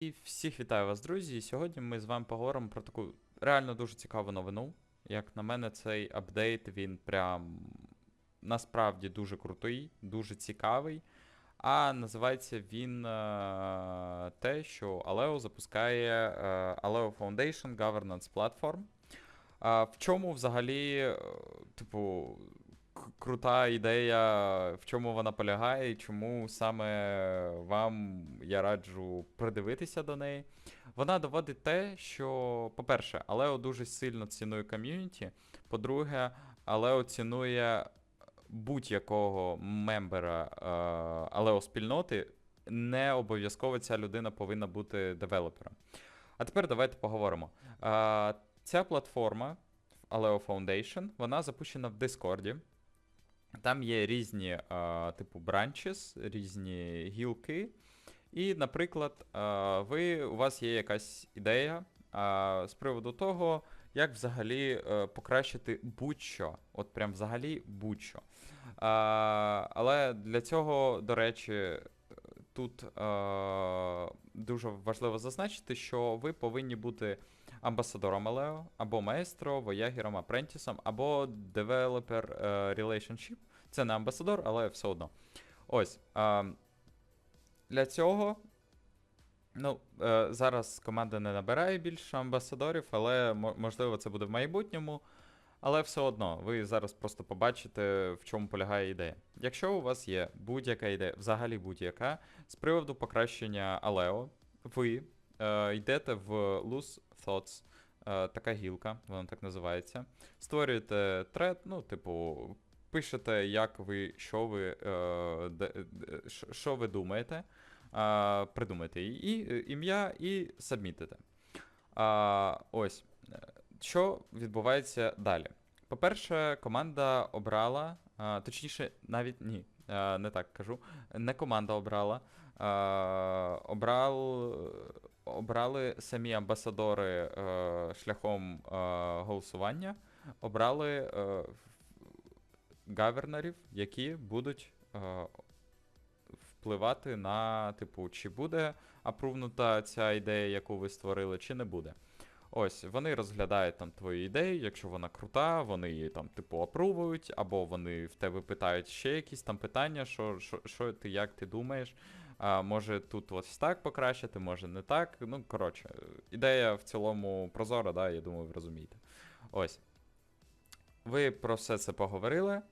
І всіх вітаю вас, друзі. Сьогодні ми з вами поговоримо про таку реально дуже цікаву новину. Як на мене, цей апдейт він прям насправді дуже крутий, дуже цікавий. А називається він е, те, що Aleo запускає е, Aleo Foundation Governance Platform. А в чому взагалі, е, типу, крута ідея, в чому вона полягає, і чому саме вам я раджу придивитися до неї. Вона доводить те, що, по-перше, Алео дуже сильно цінує ком'юніті. По-друге, Алео цінує будь-якого мембера е, Алео спільноти. Не обов'язково ця людина повинна бути девелопером. А тепер давайте поговоримо. Е, ця платформа Aleo Foundation, вона запущена в Discord. Там є різні, е, типу, branches, різні гілки. І, наприклад, е, ви, у вас є якась ідея е, з приводу того, як взагалі е, покращити будь-що. От прям взагалі будь-що. Але для цього, до речі, тут е, дуже важливо зазначити, що ви повинні бути амбасадором Алео, або маестро, воягером, апрентісом, або девелопер е, relationship. Це не амбасадор, але все одно. Ось. Для цього. Ну, е, зараз команда не набирає більше амбасадорів, але можливо це буде в майбутньому. Але все одно, ви зараз просто побачите, в чому полягає ідея. Якщо у вас є будь-яка ідея, взагалі будь-яка, з приводу покращення Алео, ви е, йдете в Loose Thoughts, е, така гілка, вона так називається. Створюєте тред, ну, типу, пишете, як ви, що ви, е, що- ви думаєте, придумаєте і, ім'я і сабмітите. Ось. Що відбувається далі? По-перше, команда обрала, точніше, навіть ні, не так кажу. Не команда обрала. А, обрал, обрали самі амбасадори е, шляхом е, голосування, обрали е, гавернерів, які будуть е, впливати на, типу, чи буде апрувнута ця ідея, яку ви створили, чи не буде. Ось, вони розглядають там твою ідею, якщо вона крута, вони її там, типу, апрувують, або вони в тебе питають ще якісь там питання, що, що, що ти, як ти думаєш. А, може тут ось так покращити, може не так. Ну, коротше, ідея в цілому прозора, да, я думаю, ви розумієте. Ось. Ви про все це поговорили. Е,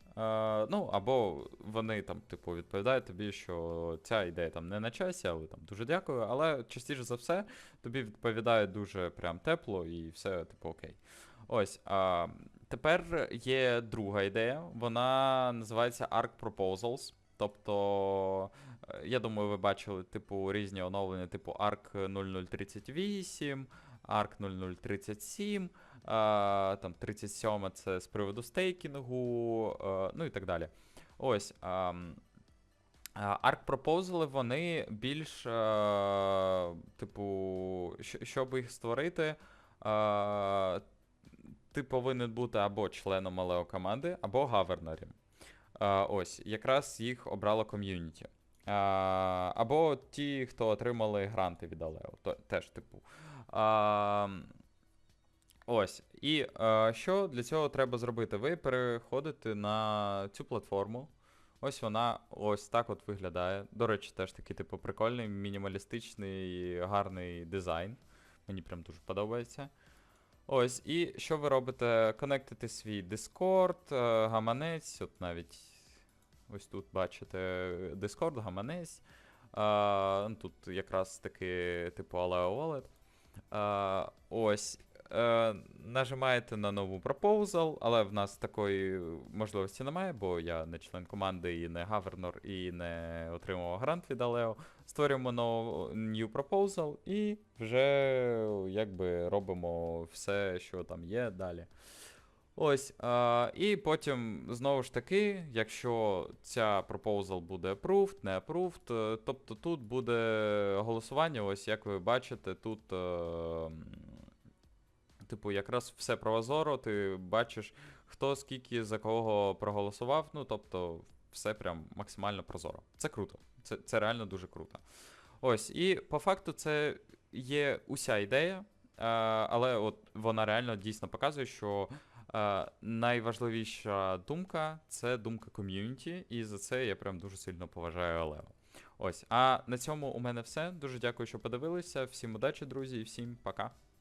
ну, або вони там, типу, відповідають тобі, що ця ідея там не на часі, але там дуже дякую. Але частіше за все тобі відповідають дуже прям тепло і все, типу, окей. Ось. А, тепер є друга ідея. Вона називається Arc Proposals. Тобто, я думаю, ви бачили, типу, різні оновлення, типу Arc 0038, Arc 0037. А, там 37 це з приводу стейкінгу, е, ну і так далі. Ось. А, Arc Proposal, вони більш, е, типу, щоб їх створити, е, ти повинен бути або членом Алео команди, або гавернером. Е, ось, якраз їх обрало ком'юніті. Або ті, хто отримали гранти від Алео, теж, типу. А, Ось. І е, що для цього треба зробити? Ви переходите на цю платформу. Ось вона ось так от виглядає. До речі, теж такий, типу, прикольний, мінімалістичний, гарний дизайн. Мені прям дуже подобається. Ось, і що ви робите? Конектите свій Discord, е, гаманець, от навіть ось тут бачите Discord, гаманець. Е, ну, тут якраз таки, типу, Aleo Wallet. Ось. Е, нажимаєте на нову proposal, але в нас такої можливості немає, бо я не член команди і не гавернор, і не отримував грант від Aleo. Створюємо нову new proposal і вже якби робимо все, що там є далі. Ось. А, і потім, знову ж таки, якщо ця proposal буде approved, не approved, е, тобто тут буде голосування, ось як ви бачите, тут. е, Типу, якраз все прозоро, ти бачиш, хто скільки за кого проголосував. Ну, тобто, все прям максимально прозоро. Це круто. Це, це реально дуже круто. Ось, і по факту це є уся ідея, е, але от вона реально дійсно показує, що е, найважливіша думка це думка ком'юніті, і за це я прям дуже сильно поважаю Алео. Ось. А на цьому у мене все. Дуже дякую, що подивилися. Всім удачі, друзі, і всім пока.